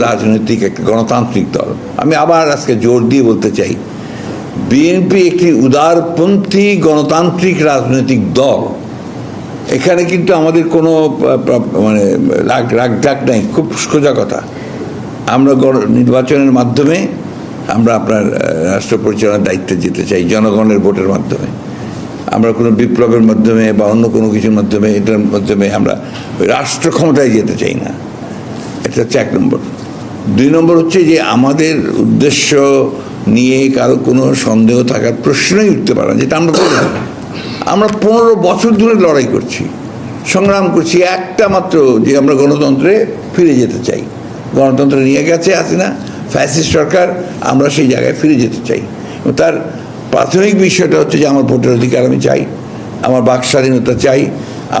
রাজনৈতিক একটা গণতান্ত্রিক দল। আমি আবার আজকে জোর দিয়ে বলতে চাই বিএনপি একটি উদারপন্থী গণতান্ত্রিক রাজনৈতিক দল। এখানে কিন্তু আমাদের কোনো মানে রাগ রাগ ডাক নাই, খুব সোজা কথা। আমরা গণ- নির্বাচনের মাধ্যমে আমরা আপনার রাষ্ট্র পরিচালনার দায়িত্বে যেতে চাই, জনগণের ভোটের মাধ্যমে। আমরা কোনো বিপ্লবের মাধ্যমে বা অন্য কোনো কিছুর মাধ্যমে, এটার মাধ্যমে আমরা রাষ্ট্র ক্ষমতায় যেতে চাই না। এটা হচ্ছে এক নম্বর। দুই নম্বর হচ্ছে যে আমাদের উদ্দেশ্য নিয়ে কারও কোনো সন্দেহ থাকার প্রশ্নই উঠতে পারে না, যেটা আমরা আমরা পনেরো বছর ধরে লড়াই করছি, সংগ্রাম করছি, একটা মাত্র যে আমরা গণতন্ত্রে ফিরে যেতে চাই। গণতন্ত্র নিয়ে গেছে আছে না ফ্যাসিস্ট সরকার, আমরা সেই জায়গায় ফিরে যেতে চাই। তার প্রাথমিক বিষয়টা হচ্ছে যে আমার ভোটের অধিকার আমি চাই, আমার বাক স্বাধীনতা চাই,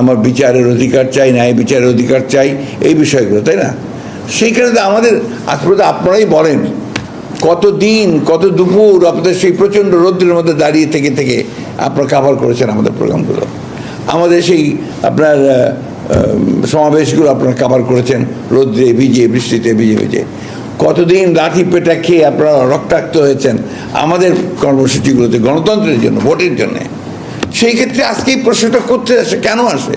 আমার বিচারের অধিকার চাই, ন্যায় বিচারের অধিকার চাই, এই বিষয়গুলো, তাই না? সেইখানে তো আমাদের, আজ পর্যন্ত আপনারাই বলেন, কত দিন, কত দুপুর, আপনাদের সেই প্রচণ্ড রৌদ্রের মধ্যে দাঁড়িয়ে থেকে থেকে আপনারা কাভার করেছেন আমাদের প্রোগ্রামগুলো আমাদের সেই আপনার সমাবেশগুলো আপনারা কাভার করেছেন, রৌদ্রে ভিজে, বৃষ্টিতে ভিজে ভিজে। কতদিন লাঠি পেটা খেয়ে আপনারা রক্তাক্ত হয়েছেন আমাদের কর্মসূচিগুলোতে, গণতন্ত্রের জন্য, ভোটের জন্যে। সেই ক্ষেত্রে আজকে এই প্রশ্নটা করতে আসে, কেন আসে?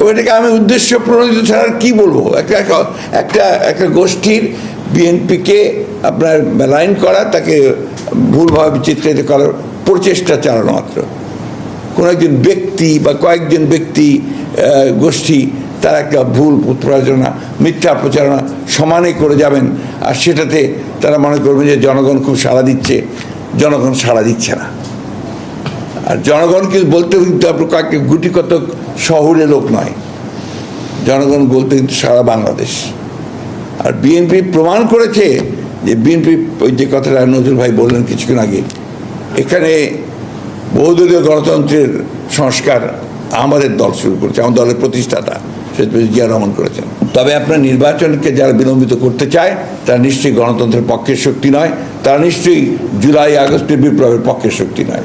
ওইটাকে আমি উদ্দেশ্য প্রণোদিত ছাড়া কি বলব? একটা, একটা- একটা একটা গোষ্ঠীর বিএনপিকে আপনার লাইন করা, তাকে ভুলভাবে চিত্রিত করার প্রচেষ্টা চালানো মাত্র। কোনো একজন ব্যক্তি বা কয়েকজন ব্যক্তি গোষ্ঠী, তারা একটা ভুল প্রচারণা মিথ্যা প্রচারণা সমানে করে যাবেন, আর সেটাতে তারা মনে করবেন যে জনগণ খুব সাড়া দিচ্ছে, জনগণ সাড়া দিচ্ছে না। আর জনগণকে বলতে কিন্তু কয়েকটি গুটি কত শহরে লোক নয়। জনগণ বলতে কিন্তু সারা বাংলাদেশ। আর বিএনপি প্রমাণ করেছে যে বিএনপি ওই যে কথাটা নজরুল ভাই বললেন কিছুক্ষণ আগে, এখানে বহুদলীয় গণতন্ত্রের সংস্কার আমাদের দল শুরু করেছে, আমার দলের প্রতিষ্ঠাতা জিয়া রহমান করেছেন। তবে আপনার নির্বাচনকে যারা বিলম্বিত করতে চায়, তারা নিশ্চয়ই গণতন্ত্রের পক্ষের শক্তি নয়, তারা নিশ্চয়ই জুলাই আগস্টের বিপ্লবের পক্ষের শক্তি নয়।